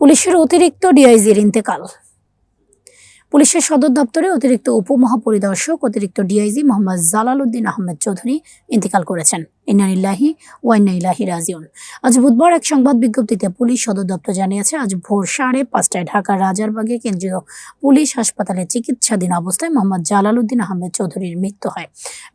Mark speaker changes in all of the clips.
Speaker 1: পুলিশের অতিরিক্ত ডিআইজির ইন্তেকাল। পুলিশের সদর দপ্তরে অতিরিক্ত উপমহাপরিদর্শক, অতিরিক্ত ডিআইজি মোহাম্মদ জালাল উদ্দিন আহমেদ চৌধুরী ইন্তেকাল করেছেন। ইন্নানিল্লাহি ওয়াইনাইলাহি রাজিউন। আজ বুধবার এক সংবাদ বিজ্ঞপ্তিতে পুলিশ সদর দপ্তর জানিয়েছে, আজ ভোর সাড়ে পাঁচটায় ঢাকার রাজারবাগে কেন্দ্রীয় পুলিশ হাসপাতালে চিকিৎসাধীন অবস্থায় মোহাম্মদ জালাল উদ্দিন আহমেদ চৌধুরীর মৃত্যু হয়।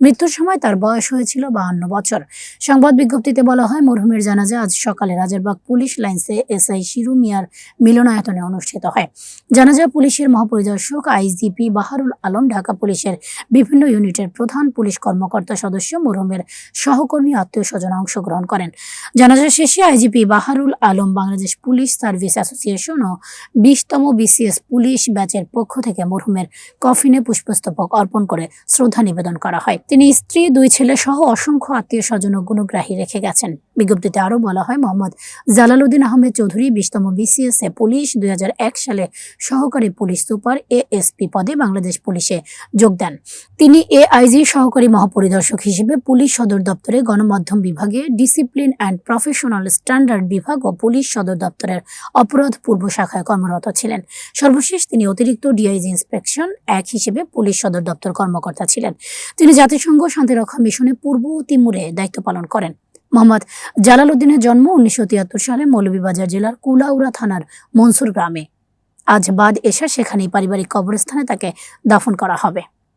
Speaker 1: মৃত্যুর সময় তার বয়স হয়েছিল বাহান্ন বছর। সংবাদ বিজ্ঞপ্তিতে বলা হয়, মরহুমের জানাজা আজ সকালে রাজারবাগ পুলিশ লাইন্সে এসআই শিরু মিয়ার মিলনায়তনে অনুষ্ঠিত হয়। জানাজা পুলিশের মহাপরিদর্শক আইজিপি বাহারুল আলম, ঢাকা পুলিশের বিভিন্ন ইউনিটের প্রধান পুলিশ কর্মকর্তা সদস্য, মরহুমের সহকর্মী আত্মীয় স্বজন অংশগ্রহণ করেন। জানাজা শেষে IGP Baharul Alam Bangladesh police service association ও বিশতম বিসিএস পুলিশ ব্যাচের পক্ষ থেকে মরহুমের কফিনে পুষ্পস্তবক অর্পণ করে শ্রদ্ধা নিবেদন করা হয়। তিনি স্ত্রী, দুই ছেলে সহ অসংখ্য আত্মীয় স্বজন ও গুণগ্রাহী রেখে গেছেন। বিজ্ঞপ্তিতে আরও বলা হয়, মোহাম্মদ জালালউদ্দিন আহমেদ চৌধুরী বিশতম বিসিএস এ পুলিশ, দুই হাজার এক সালে সহকারী পুলিশ সুপার এএসপি পদে বাংলাদেশ পুলিশে যোগ দেন। তিনি এআইজি সহকারী মহাপরিদর্শক হিসেবে পুলিশ সদর দপ্তরে গণমাধ্যম বিভাগে ডিসিপ্লিন অ্যান্ড প্রফেশনাল স্ট্যান্ডার্ড বিভাগ ও পুলিশ সদর দপ্তরের অপরাধ পূর্ব শাখায় কর্মরত ছিলেন। সর্বশেষ তিনি অতিরিক্ত ডিআইজি ইন্সপেকশন এক হিসেবে পুলিশ সদর দপ্তর কর্মকর্তা ছিলেন। তিনি জাতিসংঘ শান্তিরক্ষা মিশনে পূর্ব তিমুরে দায়িত্ব পালন করেন। মোহাম্মদ জালাল উদ্দিনের জন্ম উনিশশো তিয়াত্তর সালে মৌলভীবাজার জেলার কুলাউড়া থানার মনসুর গ্রামে। আজ বাদ এসা সেখানেই পারিবারিক কবরস্থানে তাকে দাফন করা হবে।